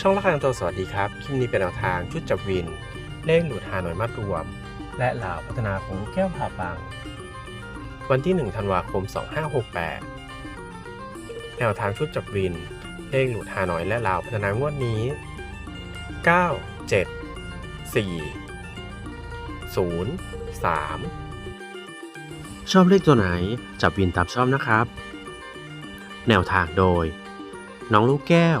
ช่องละครตัวสวัสดีครับ คลิปนี้เป็นแนวทางชุดจับวิน เลขหลุดหาหน่วยมัดรวม และเหล่าพัฒนาของแก้วผ่าปังวันที่ 1 ธันวาคม 2568 แนวทางชุดจับวิน เลขหลุดหาหน่อยและเหล่าพัฒนางวดนี้ 9 7 4 0 3 ชอบเลขตัวไหนจับวินตามชอบนะครับ แนวทางโดย น้องลูกแก้ว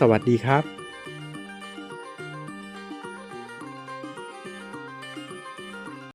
สวัสดีครับ